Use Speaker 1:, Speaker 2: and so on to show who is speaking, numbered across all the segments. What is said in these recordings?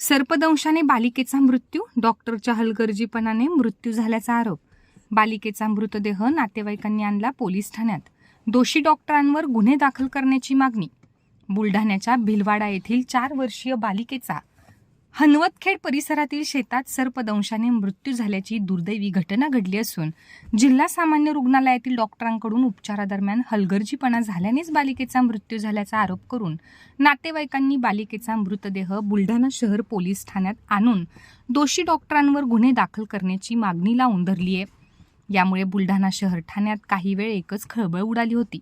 Speaker 1: सर्पदंशाने बालिकेचा मृत्यू डॉक्टरच्या हलगर्जीपणाने मृत्यू झाल्याचा आरोप. बालिकेचा मृतदेह नातेवाईकांनी आणला पोलीस ठाण्यात. दोषी डॉक्टरांवर गुन्हे दाखल करण्याची मागणी. बुलढाण्याच्या भिलवाडा येथील चार वर्षीय बालिकेचा हनवतखेड परिसरातील शेतात सर्पदंशाने मृत्यू झाल्याची दुर्दैवी घटना घडली असून जिल्हा सामान्य रुग्णालयातील डॉक्टरांकडून उपचारादरम्यान हलगर्जीपणा झाल्यानेच बालिकेचा मृत्यू झाल्याचा आरोप करून नातेवाईकांनी बालिकेचा मृतदेह बुलढाणा शहर पोलीस ठाण्यात आणून दोषी डॉक्टरांवर गुन्हे दाखल करण्याची मागणी लावून धरली आहे यामुळे बुलढाणा शहर ठाण्यात काही वेळ एकच खळबळ उडाली होती.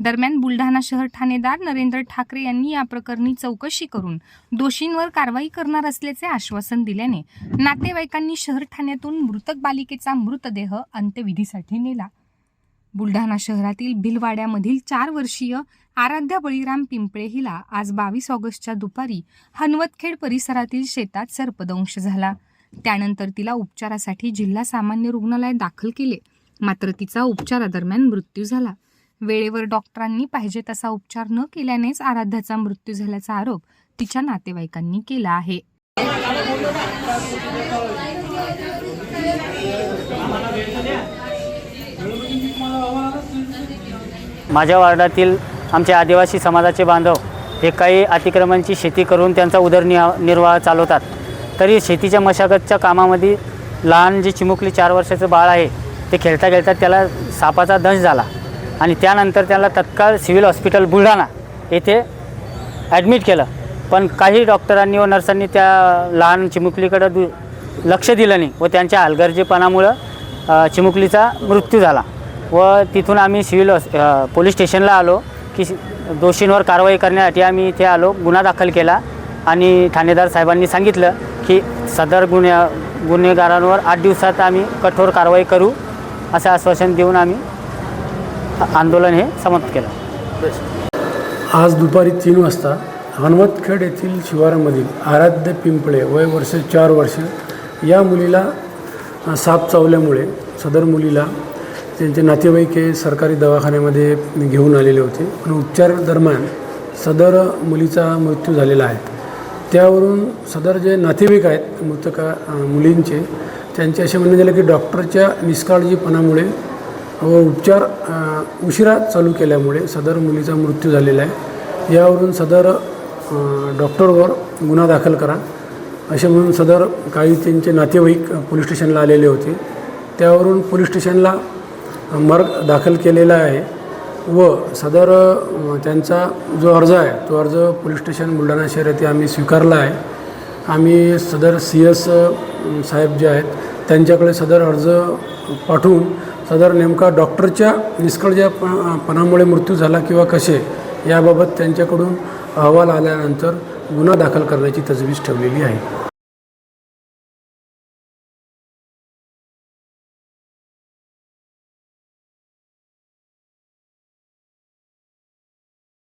Speaker 1: दरम्यान बुलढाणा शहर ठाणेदार नरेंद्र ठाकरे यांनी या प्रकरणी चौकशी करून दोषींवर कारवाई करणार असल्याचे आश्वासन दिल्याने नातेवाईकांनी शहर ठाण्यातून मृतक बालिकेचा मृतदेह अंत्यविधीसाठी नेला. बुलढाणा शहरातील भिलवाड्यामधील चार वर्षीय आराध्या बळीराम पिंपळे हिला आज बावीस ऑगस्टच्या दुपारी हनवतखेड परिसरातील शेतात सर्पदंश झाला. त्यानंतर तिला उपचारासाठी जिल्हा सामान्य रुग्णालयात दाखल केले. मात्र तिचा उपचारादरम्यान मृत्यू झाला. वेळेवर डॉक्टरांनी पाहिजे तसा उपचार न केल्यानेच आराध्याचा मृत्यू झाल्याचा आरोप तिच्या नातेवाईकांनी केला आहे.
Speaker 2: माझ्या वार्डातील आमचे आदिवासी समाजाचे बांधव हे काही अतिक्रमणची शेती करून त्यांचा उदरनिर्वाह निर्वाह चालवतात. तरी शेतीच्या मशागतच्या कामामध्ये लहान जे चिमुकली चार वर्षाचं बाळ आहे ते खेळता खेळता त्याला सापाचा दंश झाला. आणि त्यानंतर त्याला तत्काळ सिव्हिल हॉस्पिटल बुलढाणा येथे ॲडमिट केलं. पण काही डॉक्टरांनी व नर्सांनी त्या लहान चिमुकलीकडं दु लक्ष दिलं नाही व त्यांच्या हलगर्जीपणामुळं चिमुकलीचा मृत्यू झाला. व तिथून आम्ही सिव्हिल हॉस पोलीस स्टेशनला आलो की दोषींवर कारवाई करण्यासाठी आम्ही इथे आलो गुन्हा दाखल केला आणि ठाणेदार साहेबांनी सांगितलं की सदर गुन्ह्या गुन्हेगारांवर आठ दिवसात आम्ही कठोर कारवाई करू असं आश्वासन देऊन आम्ही आंदोलन हे समाप्त केलं.
Speaker 3: आज दुपारी तीन वाजता हनुमतखेड येथील शिवारामधील आराध्य पिंपळे वय वर्ष चार वर्ष या मुलीला साप चावल्यामुळे सदर मुलीला त्यांचे नातेवाईक हे सरकारी दवाखान्यामध्ये घेऊन आलेले होते पण उपचार दरम्यान सदर मुलीचा मृत्यू झालेला आहे. त्यावरून सदर जे नातेवाईक आहेत मृतका मुलींचे त्यांचे असे म्हणणे झाले की डॉक्टरच्या निष्काळजीपणामुळे व उपचार उशिरा चालू केल्यामुळे सदर मुलीचा मृत्यू झालेला आहे. यावरून सदर डॉक्टरवर गुन्हा दाखल करा. असे म्हणून सदर काही त्यांचे नातेवाईक पोलीस स्टेशनला आलेले होते. त्यावरून पोलीस स्टेशनला मर्ग दाखल केलेला आहे व सदर त्यांचा जो अर्ज आहे तो अर्ज पोलीस स्टेशन बुलढाणा शहर येथे आम्ही स्वीकारला आहे. आम्ही सदर सी एस साहेब जे आहेत त्यांच्याकडे सदर अर्ज पाठवून साधारण नेमका डॉक्टरच्या निष्काळजीपणामुळे मृत्यू झाला किंवा कसे याबाबत त्यांच्याकडून अहवाल आल्यानंतर गुन्हा दाखल करण्याची तजवीज ठेवलेली आहे.